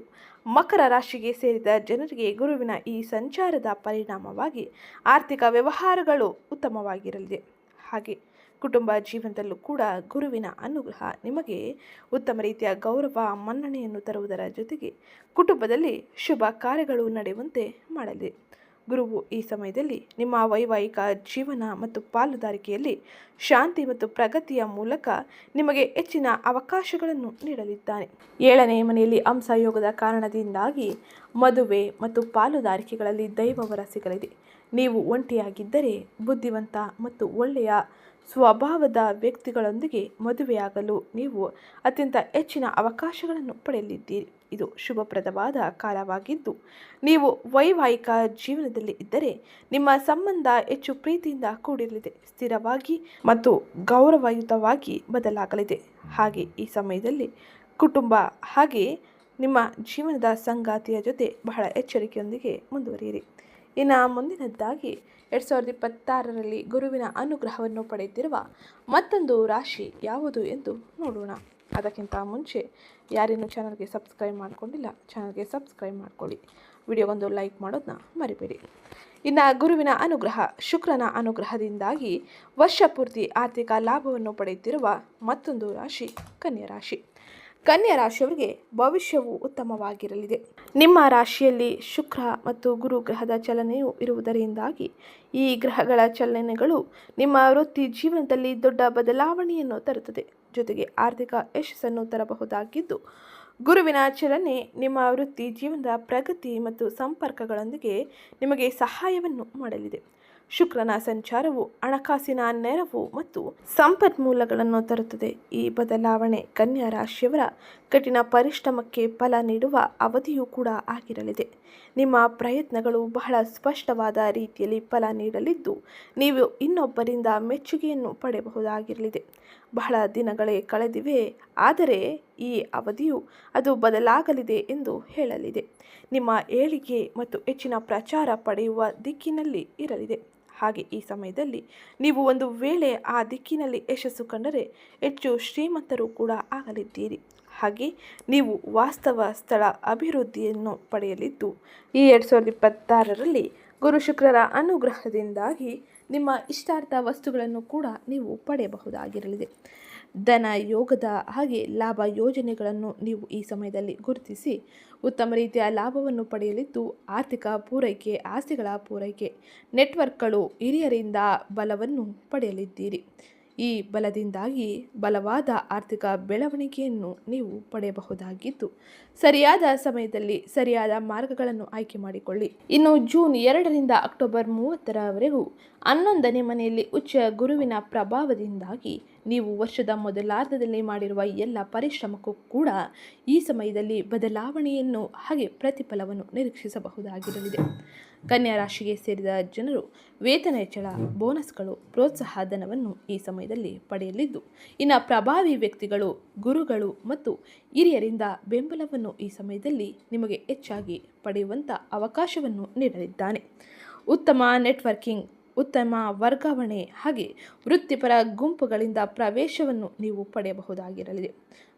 ಮಕರ ರಾಶಿಗೆ ಸೇರಿದ ಜನರಿಗೆ ಗುರುವಿನ ಈ ಸಂಚಾರದ ಪರಿಣಾಮವಾಗಿ ಆರ್ಥಿಕ ವ್ಯವಹಾರಗಳು ಉತ್ತಮವಾಗಿರಲಿದೆ. ಹಾಗೆ ಕುಟುಂಬ ಜೀವನದಲ್ಲೂ ಕೂಡ ಗುರುವಿನ ಅನುಗ್ರಹ ನಿಮಗೆ ಉತ್ತಮ ರೀತಿಯ ಗೌರವ, ಮನ್ನಣೆಯನ್ನು ತರುವುದರ ಜೊತೆಗೆ ಕುಟುಂಬದಲ್ಲಿ ಶುಭ ಕಾರ್ಯಗಳು ನಡೆಯುವಂತೆ ಮಾಡಲಿದೆ ಗುರುವು ಈ ಸಮಯದಲ್ಲಿ ನಿಮ್ಮ ವೈವಾಹಿಕ ಜೀವನ ಮತ್ತು ಪಾಲುದಾರಿಕೆಯಲ್ಲಿ ಶಾಂತಿ ಮತ್ತು ಪ್ರಗತಿಯ ಮೂಲಕ ನಿಮಗೆ ಹೆಚ್ಚಿನ ಅವಕಾಶಗಳನ್ನು ನೀಡಲಿದ್ದಾನೆ. ಏಳನೇ ಮನೆಯಲ್ಲಿ ಅಂಶಯೋಗದ ಕಾರಣದಿಂದಾಗಿ ಮದುವೆ ಮತ್ತು ಪಾಲುದಾರಿಕೆಗಳಲ್ಲಿ ದೈವವರ ಸಿಗಲಿದೆ. ನೀವು ಒಂಟಿಯಾಗಿದ್ದರೆ ಬುದ್ಧಿವಂತ ಮತ್ತು ಒಳ್ಳೆಯ ಸ್ವಭಾವದ ವ್ಯಕ್ತಿಗಳೊಂದಿಗೆ ಮದುವೆಯಾಗಲು ನೀವು ಅತ್ಯಂತ ಹೆಚ್ಚಿನ ಅವಕಾಶಗಳನ್ನು ಪಡೆಯಲಿದ್ದೀರಿ. ಇದು ಶುಭಪ್ರದವಾದ ಕಾಲವಾಗಿದ್ದು, ನೀವು ವೈವಾಹಿಕ ಜೀವನದಲ್ಲಿ ಇದ್ದರೆ ನಿಮ್ಮ ಸಂಬಂಧ ಹೆಚ್ಚು ಪ್ರೀತಿಯಿಂದ ಕೂಡಿರಲಿದೆ, ಸ್ಥಿರವಾಗಿ ಮತ್ತು ಗೌರವಯುತವಾಗಿ ಬದಲಾಗಲಿದೆ. ಹಾಗೆ ಈ ಸಮಯದಲ್ಲಿ ಕುಟುಂಬ ಹಾಗೆ ನಿಮ್ಮ ಜೀವನದ ಸಂಗಾತಿಯ ಜೊತೆ ಬಹಳ ಎಚ್ಚರಿಕೆಯೊಂದಿಗೆ ಮುಂದುವರಿಯಿರಿ. ಇನ್ನು ಮುಂದಿನದ್ದಾಗಿ ಎರಡು ಸಾವಿರದ ಇಪ್ಪತ್ತಾರರಲ್ಲಿ ಗುರುವಿನ ಅನುಗ್ರಹವನ್ನು ಪಡೆಯುತ್ತಿರುವ ಮತ್ತೊಂದು ರಾಶಿ ಯಾವುದು ಎಂದು ನೋಡೋಣ. ಅದಕ್ಕಿಂತ ಮುಂಚೆ ಯಾರೇನು ಚಾನಲ್ಗೆ ಸಬ್ಸ್ಕ್ರೈಬ್ ಮಾಡ್ಕೊಂಡಿಲ್ಲ, ಚಾನಲ್ಗೆ ಸಬ್ಸ್ಕ್ರೈಬ್ ಮಾಡ್ಕೊಳ್ಳಿ. ವಿಡಿಯೋಗೊಂದು ಲೈಕ್ ಮಾಡೋದನ್ನ ಮರಿಬೇಡಿ. ಇನ್ನು ಗುರುವಿನ ಅನುಗ್ರಹ, ಶುಕ್ರನ ಅನುಗ್ರಹದಿಂದಾಗಿ ವರ್ಷ ಪೂರ್ತಿ ಆರ್ಥಿಕ ಲಾಭವನ್ನು ಪಡೆಯುತ್ತಿರುವ ಮತ್ತೊಂದು ರಾಶಿ, ಕನ್ಯಾ ರಾಶಿ. ಕನ್ಯಾ ರಾಶಿಯವರಿಗೆ ಭವಿಷ್ಯವು ಉತ್ತಮವಾಗಿರಲಿದೆ. ನಿಮ್ಮ ರಾಶಿಯಲ್ಲಿ ಶುಕ್ರ ಮತ್ತು ಗುರು ಗ್ರಹದ ಚಲನೆಯು ಇರುವುದರಿಂದಾಗಿ ಈ ಗ್ರಹಗಳ ಚಲನೆಗಳು ನಿಮ್ಮ ವೃತ್ತಿ ಜೀವನದಲ್ಲಿ ದೊಡ್ಡ ಬದಲಾವಣೆಯನ್ನು ತರುತ್ತದೆ. ಜೊತೆಗೆ ಆರ್ಥಿಕ ಯಶಸ್ಸನ್ನು ತರಬಹುದಾಗಿದ್ದು, ಗುರುವಿನ ಚಲನೆ ನಿಮ್ಮ ವೃತ್ತಿ ಜೀವನದ ಪ್ರಗತಿ ಮತ್ತು ಸಂಪರ್ಕಗಳೊಂದಿಗೆ ನಿಮಗೆ ಸಹಾಯವನ್ನು ಮಾಡಲಿದೆ. ಶುಕ್ರನ ಸಂಚಾರವು, ಹಣಕಾಸಿನ ನೆರವು ಮತ್ತು ಸಂಪನ್ಮೂಲಗಳನ್ನು ತರುತ್ತದೆ. ಈ ಬದಲಾವಣೆ ಕನ್ಯಾ ರಾಶಿಯವರ ಕಠಿಣ ಪರಿಶ್ರಮಕ್ಕೆ ಫಲ ನೀಡುವ ಅವಧಿಯೂ ಕೂಡ ಆಗಿರಲಿದೆ. ನಿಮ್ಮ ಪ್ರಯತ್ನಗಳು ಬಹಳ ಸ್ಪಷ್ಟವಾದ ರೀತಿಯಲ್ಲಿ ಫಲ ನೀಡಲಿದ್ದು, ನೀವು ಇನ್ನೊಬ್ಬರಿಂದ ಮೆಚ್ಚುಗೆಯನ್ನು ಪಡೆಯಬಹುದಾಗಿರಲಿದೆ. ಬಹಳ ದಿನಗಳೇ ಕಳೆದಿವೆ, ಆದರೆ ಈ ಅವಧಿಯು ಅದು ಬದಲಾಗಲಿದೆ ಎಂದು ಹೇಳಲಿದೆ. ನಿಮ್ಮ ಏಳಿಗೆ ಮತ್ತು ಹೆಚ್ಚಿನ ಪ್ರಚಾರ ಪಡೆಯುವ ದಿಕ್ಕಿನಲ್ಲಿ ಇರಲಿದೆ. ಹಾಗೆ ಈ ಸಮಯದಲ್ಲಿ ನೀವು ಒಂದು ವೇಳೆ ಆ ದಿಕ್ಕಿನಲ್ಲಿ ಯಶಸ್ಸು ಕಂಡರೆ ಹೆಚ್ಚು ಶ್ರೀಮಂತರು ಕೂಡ ಆಗಲಿದ್ದೀರಿ. ಹಾಗೆ ನೀವು ವಾಸ್ತವ ಸ್ಥಳ ಅಭಿವೃದ್ಧಿಯನ್ನು ಪಡೆಯಲಿದ್ದು, ಈ ಎರಡು ಸಾವಿರದ ಇಪ್ಪತ್ತಾರರಲ್ಲಿ ಗುರು ಶುಕ್ರರ ಅನುಗ್ರಹದಿಂದಾಗಿ ನಿಮ್ಮ ಇಷ್ಟಾರ್ಥ ವಸ್ತುಗಳನ್ನು ಕೂಡ ನೀವು ಪಡೆಯಬಹುದಾಗಿರಲಿದೆ. ಧನ ಯೋಗದ ಹಾಗೆ ಲಾಭ ಯೋಜನೆಗಳನ್ನು ನೀವು ಈ ಸಮಯದಲ್ಲಿ ಗುರುತಿಸಿ, ಉತ್ತಮ ರೀತಿಯ ಲಾಭವನ್ನು ಪಡೆಯಲಿದ್ದು ಆರ್ಥಿಕ ಪೂರೈಕೆ, ಆಸ್ತಿಗಳ ಪೂರೈಕೆ ನೆಟ್ವರ್ಕ್ಗಳು ಹಿರಿಯರಿಂದ ಬಲವನ್ನು ಪಡೆಯಲಿದ್ದೀರಿ. ಈ ಬಲದಿಂದಾಗಿ ಬಲವಾದ ಆರ್ಥಿಕ ಬೆಳವಣಿಗೆಯನ್ನು ನೀವು ಪಡೆಯಬಹುದಾಗಿದ್ದು, ಸರಿಯಾದ ಸಮಯದಲ್ಲಿ ಸರಿಯಾದ ಮಾರ್ಗಗಳನ್ನು ಆಯ್ಕೆ ಮಾಡಿಕೊಳ್ಳಿ. ಇನ್ನು ಜೂನ್ ಎರಡರಿಂದ ಅಕ್ಟೋಬರ್ ಮೂವತ್ತರವರೆಗೂ ಹನ್ನೊಂದನೇ ಮನೆಯಲ್ಲಿ ಉಚ್ಚ ಗುರುವಿನ ಪ್ರಭಾವದಿಂದಾಗಿ ನೀವು ವರ್ಷದ ಮೊದಲಾರ್ಧದಲ್ಲಿ ಮಾಡಿರುವ ಎಲ್ಲ ಪರಿಶ್ರಮಕ್ಕೂ ಕೂಡ ಈ ಸಮಯದಲ್ಲಿ ಬದಲಾವಣೆಯನ್ನು ಹಾಗೆ ಪ್ರತಿಫಲವನ್ನು ನಿರೀಕ್ಷಿಸಬಹುದಾಗಿರಲಿದೆ. ಕನ್ಯಾ ರಾಶಿಗೆ ಸೇರಿದ ಜನರು ವೇತನ ಹೆಚ್ಚಳ, ಬೋನಸ್ಗಳು, ಪ್ರೋತ್ಸಾಹ ಧನವನ್ನು ಈ ಸಮಯದಲ್ಲಿ ಪಡೆಯಲಿದ್ದು, ಇನ್ನು ಪ್ರಭಾವಿ ವ್ಯಕ್ತಿಗಳು, ಗುರುಗಳು ಮತ್ತು ಹಿರಿಯರಿಂದ ಬೆಂಬಲವನ್ನು ಈ ಸಮಯದಲ್ಲಿ ನಿಮಗೆ ಹೆಚ್ಚಾಗಿ ಪಡೆಯುವಂಥ ಅವಕಾಶವನ್ನು ನೀಡಲಿದ್ದಾನೆ. ಉತ್ತಮ ನೆಟ್ವರ್ಕಿಂಗ್ ಉತ್ತಮ ವರ್ಗಾವಣೆ ಹಾಗೆ ವೃತ್ತಿಪರ ಗುಂಪುಗಳಿಂದ ಪ್ರವೇಶವನ್ನು ನೀವು ಪಡೆಯಬಹುದಾಗಿರಲಿದೆ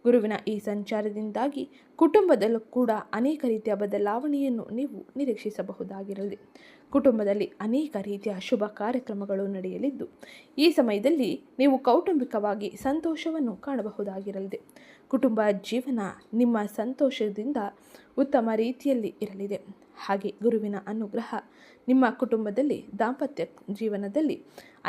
ಗುರುವಿನ ಈ ಸಂಚಾರದಿಂದಾಗಿ ಕುಟುಂಬದಲ್ಲೂ ಕೂಡ ಅನೇಕ ರೀತಿಯ ಬದಲಾವಣೆಯನ್ನು ನೀವು ನಿರೀಕ್ಷಿಸಬಹುದಾಗಿರಲಿದೆ ಕುಟುಂಬದಲ್ಲಿ ಅನೇಕ ರೀತಿಯ ಶುಭ ಕಾರ್ಯಕ್ರಮಗಳು ನಡೆಯಲಿದ್ದು, ಈ ಸಮಯದಲ್ಲಿ ನೀವು ಕೌಟುಂಬಿಕವಾಗಿ ಸಂತೋಷವನ್ನು ಕಾಣಬಹುದಾಗಿರಲಿದೆ ಕುಟುಂಬ ಜೀವನ ನಿಮ್ಮ ಸಂತೋಷದಿಂದ ಉತ್ತಮ ರೀತಿಯಲ್ಲಿ ಇರಲಿದೆ. ಹಾಗೆ ಗುರುವಿನ ಅನುಗ್ರಹ ನಿಮ್ಮ ಕುಟುಂಬದಲ್ಲಿ ದಾಂಪತ್ಯ ಜೀವನದಲ್ಲಿ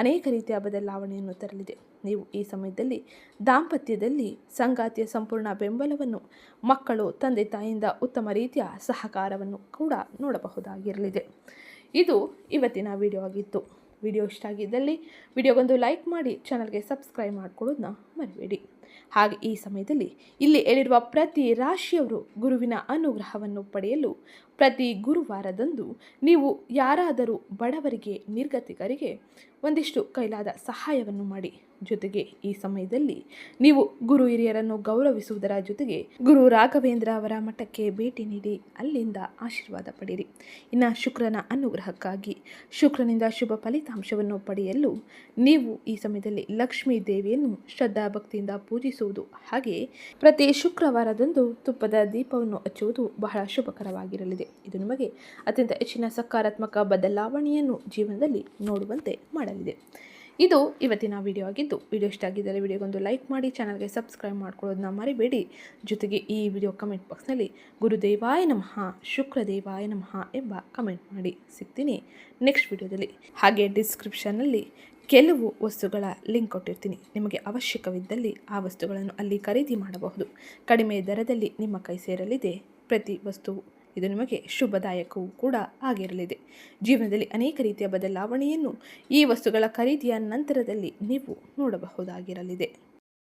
ಅನೇಕ ರೀತಿಯ ಬದಲಾವಣೆಯನ್ನು ತರಲಿದೆ. ನೀವು ಈ ಸಮಯದಲ್ಲಿ ದಾಂಪತ್ಯದಲ್ಲಿ ಸಂಗಾತಿಯ ಸಂಪೂರ್ಣ ಬೆಂಬಲವನ್ನು, ಮಕ್ಕಳು, ತಂದೆ, ತಾಯಿಯಿಂದ ಉತ್ತಮ ರೀತಿಯ ಸಹಕಾರವನ್ನು ಕೂಡ ನೋಡಬಹುದಾಗಿರಲಿದೆ. ಇದು ಇವತ್ತಿನ ವಿಡಿಯೋ ಆಗಿತ್ತು. ವಿಡಿಯೋ ಇಷ್ಟ ಆಗಿದ್ದಲ್ಲಿ ವಿಡಿಯೋಗೊಂದು ಲೈಕ್ ಮಾಡಿ, ಚಾನಲ್ಗೆ ಸಬ್ಸ್ಕ್ರೈಬ್ ಮಾಡಿಕೊಡೋದನ್ನ ಮರಿಬೇಡಿ. ಹಾಗೆ ಈ ಸಮಯದಲ್ಲಿ ಇಲ್ಲಿ ಹೇಳಿರುವ ಪ್ರತಿ ರಾಶಿಯವರು ಗುರುವಿನ ಅನುಗ್ರಹವನ್ನು ಪಡೆಯಲು ಪ್ರತಿ ಗುರುವಾರದಂದು ನೀವು ಯಾರಾದರೂ ಬಡವರಿಗೆ, ನಿರ್ಗತಿಕರಿಗೆ ಒಂದಿಷ್ಟು ಕೈಲಾದ ಸಹಾಯವನ್ನು ಮಾಡಿ. ಜೊತೆಗೆ ಈ ಸಮಯದಲ್ಲಿ ನೀವು ಗುರು ಹಿರಿಯರನ್ನು ಗೌರವಿಸುವುದರ ಜೊತೆಗೆ ಗುರು ರಾಘವೇಂದ್ರ ಅವರ ಮಠಕ್ಕೆ ಭೇಟಿ ನೀಡಿ, ಅಲ್ಲಿಂದ ಆಶೀರ್ವಾದ ಪಡೆಯಿರಿ. ಇನ್ನು ಶುಕ್ರನ ಅನುಗ್ರಹಕ್ಕಾಗಿ ಶುಕ್ರನಿಂದ ಶುಭ ಫಲಿತಾಂಶವನ್ನು ಪಡೆಯಲು ನೀವು ಈ ಸಮಯದಲ್ಲಿ ಲಕ್ಷ್ಮೀ ದೇವಿಯನ್ನು ಶ್ರದ್ಧಾ ಭಕ್ತಿಯಿಂದ ಪೂಜಿಸುವುದು. ಹಾಗೆ ಪ್ರತಿ ಶುಕ್ರವಾರದಂದು ತುಪ್ಪದ ದೀಪವನ್ನು ಹಚ್ಚುವುದು ಬಹಳ ಶುಭಕರವಾಗಿರಲಿದೆ. ಇದು ನಿಮಗೆ ಅತ್ಯಂತ ಹೆಚ್ಚಿನ ಸಕಾರಾತ್ಮಕ ಬದಲಾವಣೆಯನ್ನು ಜೀವನದಲ್ಲಿ ನೋಡುವಂತೆ ಮಾಡಲಿದೆ. ಇದು ಇವತ್ತಿನ ವಿಡಿಯೋ ಆಗಿದ್ದು ವಿಡಿಯೋ ಇಷ್ಟ ಆಗಿದ್ದರೆ ವಿಡಿಯೋಗೊಂದು ಲೈಕ್ ಮಾಡಿ ಚಾನಲ್ಗೆ ಸಬ್ಸ್ಕ್ರೈಬ್ ಮಾಡ್ಕೊಳ್ಳೋದನ್ನ ಮರಿಬೇಡಿ. ಜೊತೆಗೆ ಈ ವಿಡಿಯೋ ಕಮೆಂಟ್ ಬಾಕ್ಸ್ನಲ್ಲಿ ಗುರುದೇವಾಯ ನಮಃ, ಶುಕ್ರದೇವಾಯ ನಮಃ ಎಂಬ ಕಮೆಂಟ್ ಮಾಡಿ ಸಿಗ್ತೀನಿ ನೆಕ್ಸ್ಟ್ ವಿಡಿಯೋದಲ್ಲಿ ಹಾಗೆ ಡಿಸ್ಕ್ರಿಪ್ಷನ್ನಲ್ಲಿ ಕೆಲವು ವಸ್ತುಗಳ ಲಿಂಕ್ ಕೊಟ್ಟಿರ್ತೀನಿ. ನಿಮಗೆ ಅವಶ್ಯಕವಿದ್ದಲ್ಲಿ ಆ ವಸ್ತುಗಳನ್ನು ಅಲ್ಲಿ ಖರೀದಿ ಮಾಡಬಹುದು. ಕಡಿಮೆ ದರದಲ್ಲಿ ನಿಮ್ಮ ಕೈ ಸೇರಲಿದೆ. ಪ್ರತಿ ವಸ್ತುವು, ಇದು ನಿಮಗೆ ಶುಭದಾಯಕವೂ ಕೂಡ ಆಗಿರಲಿದೆ. ಜೀವನದಲ್ಲಿ ಅನೇಕ ರೀತಿಯ ಬದಲಾವಣೆಯನ್ನು ಈ ವಸ್ತುಗಳ ಖರೀದಿಯ ನಂತರದಲ್ಲಿ ನೀವು ನೋಡಬಹುದಾಗಿರಲಿದೆ.